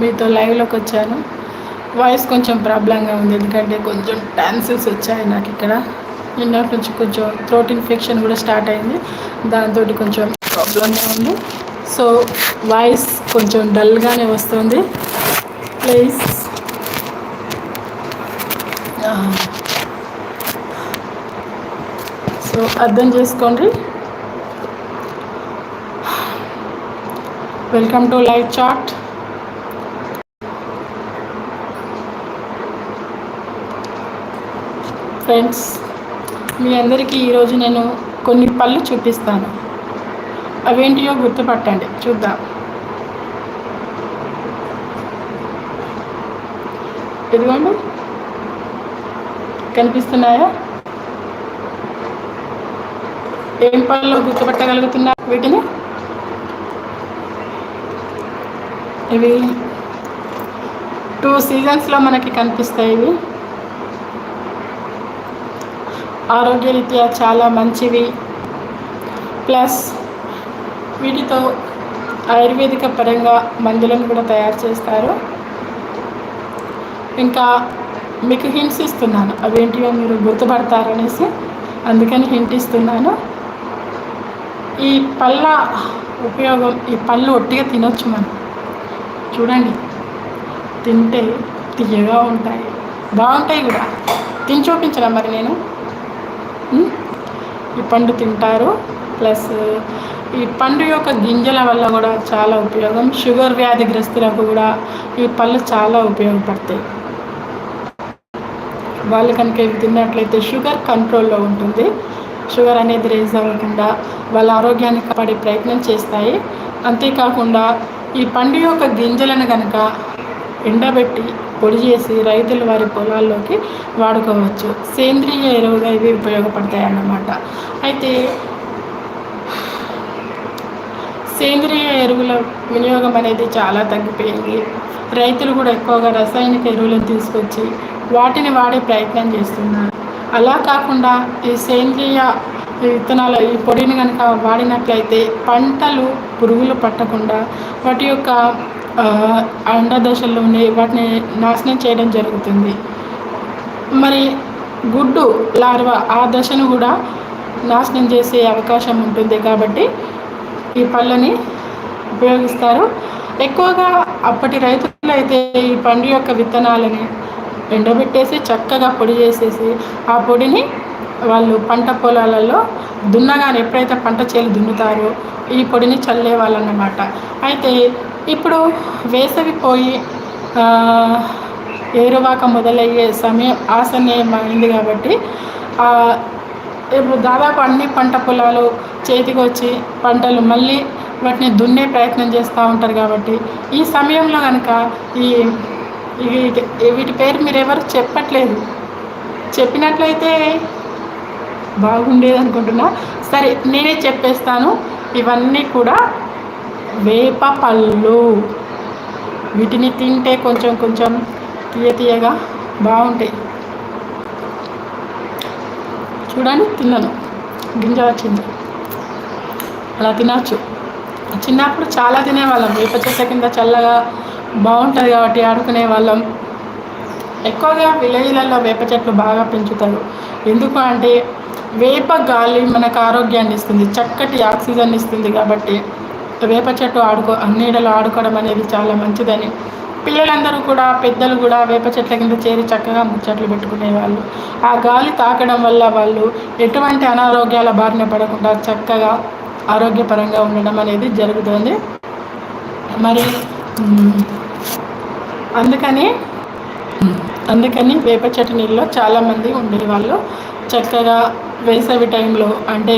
మీతో లైవ్లోకి వచ్చాను. వాయిస్ కొంచెం ప్రాబ్లంగా ఉంది ఎందుకంటే కొంచెం టాన్సిల్స్ వచ్చాయి నాకు ఇక్కడ. నిన్నటి నుంచి కొంచెం థ్రోట్ ఇన్ఫెక్షన్ కూడా స్టార్ట్ అయింది. దాంతో కొంచెం ప్రాబ్లంగా ఉంది. సో వాయిస్ కొంచెం డల్గానే వస్తుంది. Please so ah. అర్థం చేసుకోండి. Welcome to live chat. Friends మీ అందరికీ ఈరోజు నేను కొన్ని పళ్ళు చూపిస్తాను. అవేంటియో గుర్తుపట్టండి. చూద్దాం. ఇదిగోండి. కనిపిస్తున్నాయా? ఏం పళ్ళు గుర్తుపట్టగలుగుతున్నా వీటిని? ఇవి టూ సీజన్స్లో మనకి కనిపిస్తాయి ఇవి. ఆరోగ్యరీత్యా చాలా మంచివి. ప్లస్ వీటితో ఆయుర్వేదిక పరంగా మందులను కూడా తయారు చేస్తారు. ఇంకా మీకు హింట్స్ ఇస్తున్నాను. అవేంటివో మీరు గుర్తుపడతారనేసి అందుకని హింట్ ఇస్తున్నాను. ఈ పళ్ళ ఉపయోగం ఈ పళ్ళు ఒట్టిగా తినొచ్చు మనం. చూడండి. తింటే తీయగా ఉంటాయి. బాగుంటాయి కూడా. తిని చూపించరా మరి నేను? ఈ పండు తింటారు. ప్లస్ ఈ పండు యొక్క గింజల వల్ల కూడా చాలా ఉపయోగం. షుగర్ వ్యాధిగ్రస్తులకు కూడా ఈ పళ్ళు చాలా ఉపయోగపడతాయి. వాళ్ళు కనుక ఇవి తిన్నట్లయితే షుగర్ కంట్రోల్లో ఉంటుంది. షుగర్ అనేది రేజ్ అవ్వకుండా వాళ్ళ ఆరోగ్యాన్ని కాపాడే ప్రయత్నం చేస్తాయి. అంతేకాకుండా ఈ పండు యొక్క గింజలను కనుక ఎండబెట్టి పొడి చేసి రైతులు వారి పొలాల్లోకి వాడుకోవచ్చు. సేంద్రియ ఎరువుగా ఇవి ఉపయోగపడతాయి అన్నమాట. అయితే సేంద్రియ ఎరువుల వినియోగం అనేది చాలా తగ్గిపోయింది. రైతులు కూడా ఎక్కువగా రసాయనిక ఎరువులను తీసుకొచ్చి వాటిని వాడే ప్రయత్నం చేస్తున్నారు. అలా కాకుండా ఈ సేంద్రియ విత్తనాలు ఈ పొడిని కనుక వాడినట్లయితే పంటలు పురుగులు పట్టకుండా వాటి యొక్క అండదశల్లోనే వాటిని నాశనం చేయడం జరుగుతుంది. మరి గుడ్డు లార్వా ఆ దశను కూడా నాశనం చేసే అవకాశం ఉంటుంది కాబట్టి ఈ పళ్ళని ఉపయోగిస్తారు. ఎక్కువగా అప్పటి రైతులు అయితే ఈ పండు యొక్క విత్తనాలని ఎండబెట్టేసి చక్కగా పొడి చేసేసి ఆ పొడిని వాళ్ళు పంట పొలాలలో దున్నగానే ఎప్పుడైతే పంట చేలు దున్నుతారో ఈ పొడిని చల్లే వాళ్ళన్నమాట అయితే ఇప్పుడు వేసవి పోయి ఏరువాక మొదలయ్యే సమయం ఆసన్నమైంది కాబట్టి ఇప్పుడు దాదాపు అన్ని పంట పొలాలు చేతికి వచ్చి పంటలు మళ్ళీ వాటిని దున్నే ప్రయత్నం చేస్తూ ఉంటారు కాబట్టి ఈ సమయంలో కనుక ఈ వీటి పేరు మీరు ఎవరు చెప్పట్లేదు. చెప్పినట్లయితే బాగుండేది అనుకుంటున్నా. సరే నేనే చెప్పేస్తాను. ఇవన్నీ కూడా వేప పళ్ళు. వీటిని తింటే కొంచెం కొంచెం తీయ తీయగా బాగుంటాయి. చూడండి తిన్నాను. గింజ వచ్చింది. అలా తినచ్చు. చిన్నప్పుడు చాలా తినేవాళ్ళం. వేప చెట్ల కింద చల్లగా బాగుంటుంది కాబట్టి ఆడుకునే వాళ్ళం ఎక్కువగా విలేజ్లలో వేప చెట్లు బాగా పెంచుతారు. ఎందుకు అంటే వేప గాలి మనకు ఆరోగ్యాన్ని ఇస్తుంది చక్కటి ఆక్సిజన్ ఇస్తుంది కాబట్టి వేప చెట్టు ఆడుకో నీడలో ఆడుకోవడం అనేది చాలా మంచిదని. పిల్లలందరూ కూడా పెద్దలు కూడా వేప చెట్ల కింద చేరి చక్కగా ముచ్చట్లు పెట్టుకునేవాళ్ళు. ఆ గాలి తాకడం వల్ల వాళ్ళు ఎటువంటి అనారోగ్యాల బారిన పడకుండా చక్కగా ఆరోగ్యపరంగా ఉండడం అనేది జరుగుతుంది. మరి అందుకని అందుకని వేప చెట్టు చాలామంది ఉండేవాళ్ళు. చక్కగా వేసవి టైంలో అంటే